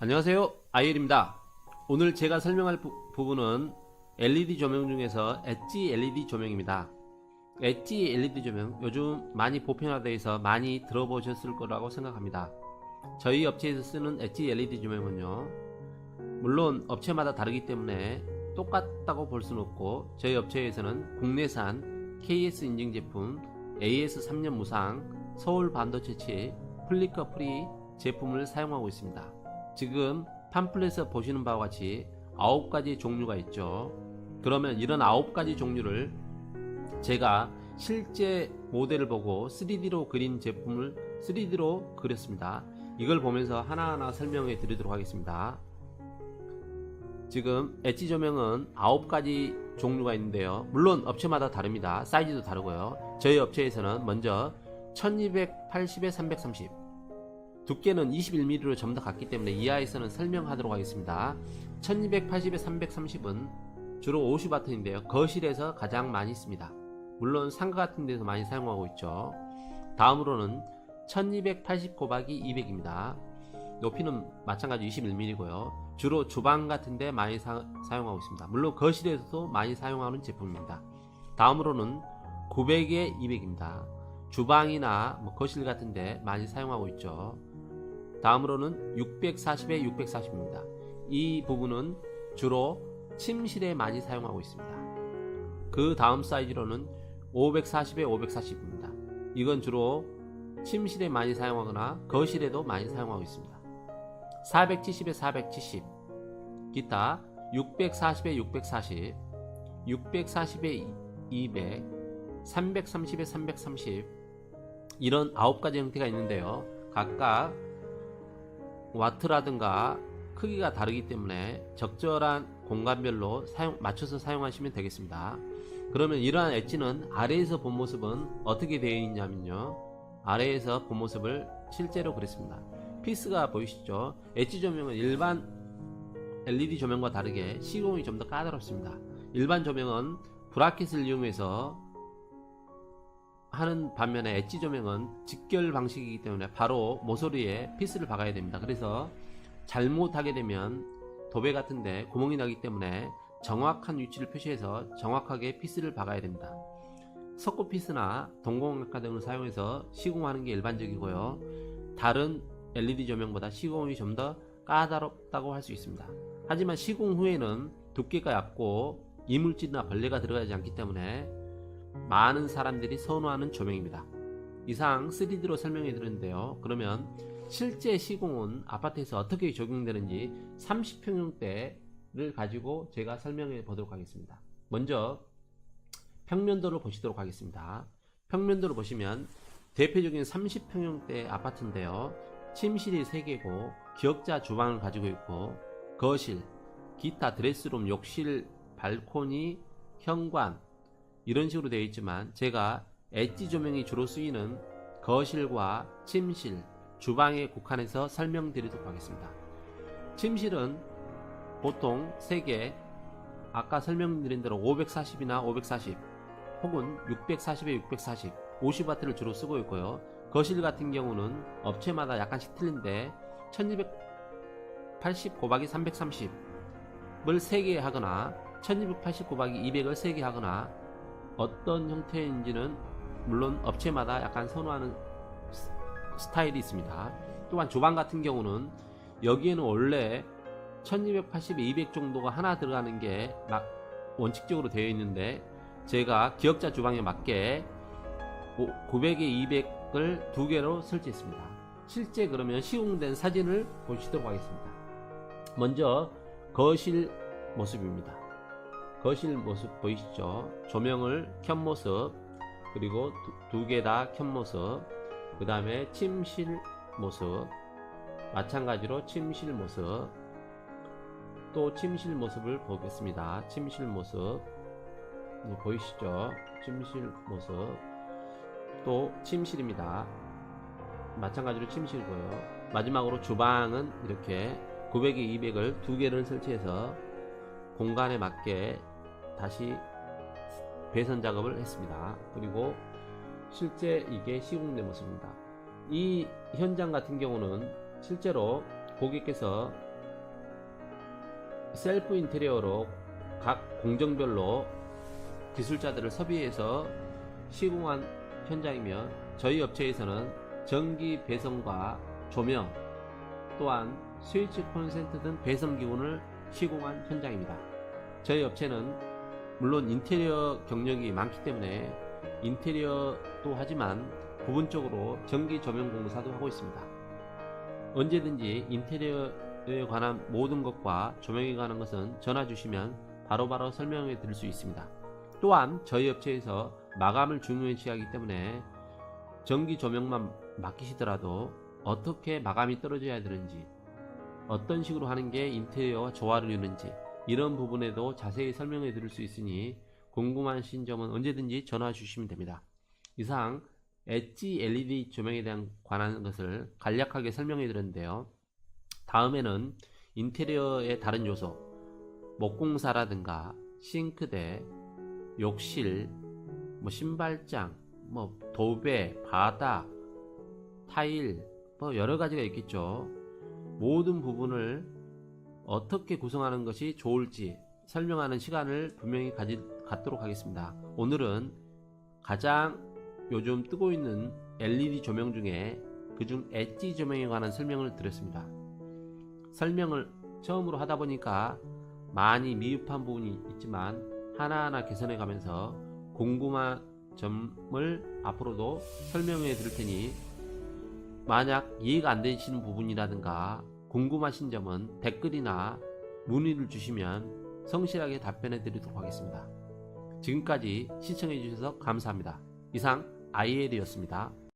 안녕하세요. 아이엘입니다. 오늘 제가 설명할 부, 부분은 LED 조명 중에서 엣지 LED 조명입니다. 엣지 LED 조명 요즘 많이 보편화되어 있어 많이 들어보셨을 거라고 생각합니다. 저희 업체에서 쓰는 엣지 LED 조명은요 물론 업체마다 다르기 때문에 똑같다고 볼 수는 없고 저희 업체에서는 국내산 KS 인증 제품 AS 3년 무상 서울 반도체치 플리커 프리 제품을 사용하고 있습니다 지금 팜플렛에서 보시는 바와 같이 9가지 종류가 있죠. 그러면 이런 9가지 종류를 제가 실제 모델을 보고 3D로 그린 제품을 3D로 그렸습니다. 이걸 보면서 하나하나 설명해 드리도록 하겠습니다. 지금 엣지 조명은 9가지 종류가 있는데요. 물론 업체마다 다릅니다. 사이즈도 다르고요. 저희 업체에서는 먼저 1280에 330 두께는 21mm로 전부 다 같기 때문에 이하에서는 설명하도록 하겠습니다. 1280에 330은 주로 50W인데요. 거실에서 가장 많이 씁니다. 물론 상가 같은 데서 많이 사용하고 있죠. 다음으로는 1280 곱하기 200입니다. 높이는 마찬가지 21mm고요. 주로 주방 같은 데 많이 사, 용하고 있습니다. 물론 거실에서도 많이 사용하는 제품입니다. 다음으로는 900에 200입니다. 주방이나 뭐 거실 같은 데 많이 사용하고 있죠. 다음으로는 640에 640입니다. 이 부분은 주로 침실에 많이 사용하고 있습니다. 그 다음 사이즈로는 540에 540입니다. 이건 주로 침실에 많이 사용하거나 거실에도 많이 사용하고 있습니다. 470에 470 기타 640에 640 640에 200 330에 330 이런 9가지 형태가 있는데요. 각각 와트라든가 크기가 다르기 때문에 적절한 공간별로 사용, 맞춰서 사용하시면 되겠습니다. 그러면 이러한 엣지는 아래에서 본 모습은 어떻게 되어 있냐면요. 아래에서 본 모습을 실제로 그렸습니다. 피스가 보이시죠? 엣지 조명은 일반 LED 조명과 다르게 시공이 좀 더 까다롭습니다. 일반 조명은 브라켓을 이용해서 하는 반면에 엣지 조명은 직결 방식이기 때문에 바로 모서리에 피스를 박아야 됩니다. 그래서 잘못하게 되면 도배 같은데 구멍이 나기 때문에 정확한 위치를 표시해서 정확하게 피스를 박아야 됩니다. 석고 피스나 동공학과 등을 사용해서 시공하는 게 일반적이고요. 다른 LED 조명보다 시공이 좀 더 까다롭다고 할 수 있습니다. 하지만 시공 후에는 두께가 얇고 이물질이나 벌레가 들어가지 않기 때문에 많은 사람들이 선호하는 조명입니다. 이상 3D로 설명해 드렸는데요. 그러면 실제 시공은 아파트에서 어떻게 적용되는지 30평형대를 가지고 제가 설명해 보도록 하겠습니다. 먼저 평면도를 보시도록 하겠습니다. 평면도를 보시면 대표적인 30평형대 아파트인데요. 침실이 3개고 기역자 주방을 가지고 있고 거실, 기타 드레스룸, 욕실, 발코니, 현관 이런 식으로 되어 있지만 제가 엣지 조명이 주로 쓰이는 거실과 침실, 주방에 국한해서 설명드리도록 하겠습니다. 침실은 보통 3개 아까 설명드린 대로 540이나 540 혹은 640에 640 50W를 주로 쓰고 있고요. 거실 같은 경우는 업체마다 약간씩 틀린데 1280 곱하기 330을 3개 하거나 1280 곱하기 200을 3개 하거나 어떤 형태인지는 물론 업체마다 약간 선호하는 스- 스타일이 있습니다. 또한 주방 같은 경우는 여기에는 원래 1280에 200 정도가 하나 들어가는 게 마- 원칙적으로 되어 있는데 제가 기역자 주방에 맞게 900에 200을 두 개로 설치했습니다. 실제 그러면 시공된 사진을 보시도록 하겠습니다. 먼저 거실 모습입니다. 거실 모습 보이시죠? 조명을 켠 모습, 그리고 두 개 다 켠 모습, 그 다음에 침실 모습, 마찬가지로 침실 모습, 또 침실 모습을 보겠습니다. 침실 모습, 네, 보이시죠? 침실 모습, 또 침실입니다. 마찬가지로 침실고요. 마지막으로 주방은 이렇게 900에 200을 두 개를 설치해서 공간에 맞게 다시 배선 작업을 했습니다. 그리고 실제 이게 시공된 모습입니다. 이 현장 같은 경우는 실제로 고객께서 셀프 인테리어로 각 공정별로 기술자들을 섭외해서 시공한 현장이며 저희 업체에서는 전기 배선과 조명 또한 스위치 콘센트 등 배선 기본을 시공한 현장입니다. 저희 업체는 물론 인테리어 경력이 많기 때문에 인테리어도 하지만 부분적으로 전기 조명 공사도 하고 있습니다. 언제든지 인테리어에 관한 모든 것과 조명에 관한 것은 전화 주시면 바로바로 설명해 드릴 수 있습니다. 또한 저희 업체에서 마감을 중요시하기 때문에 전기 조명만 맡기시더라도 어떻게 마감이 떨어져야 되는지 어떤 식으로 하는 게 인테리어와 조화를 이루는지 이런 부분에도 자세히 설명해 드릴 수 있으니 궁금하신 점은 언제든지 전화 주시면 됩니다. 이상 엣지 LED 조명에 대한 관한 것을 간략하게 설명해 드렸는데요. 다음에는 인테리어의 다른 요소, 목공사라든가 싱크대, 욕실, 뭐 신발장, 뭐 도배, 바닥, 타일, 뭐 여러 가지가 있겠죠. 모든 부분을 어떻게 구성하는 것이 좋을지 설명하는 시간을 분명히 가지, 갖도록 하겠습니다. 오늘은 가장 요즘 뜨고 있는 LED 조명 중에 그중 엣지 조명에 관한 설명을 드렸습니다. 설명을 처음으로 하다 보니까 많이 미흡한 부분이 있지만 하나하나 개선해 가면서 궁금한 점을 앞으로도 설명해 드릴 테니 만약 이해가 안 되시는 부분이라든가 궁금하신 점은 댓글이나 문의를 주시면 성실하게 답변해 드리도록 하겠습니다. 지금까지 시청해 주셔서 감사합니다. 이상 아이엘이었습니다.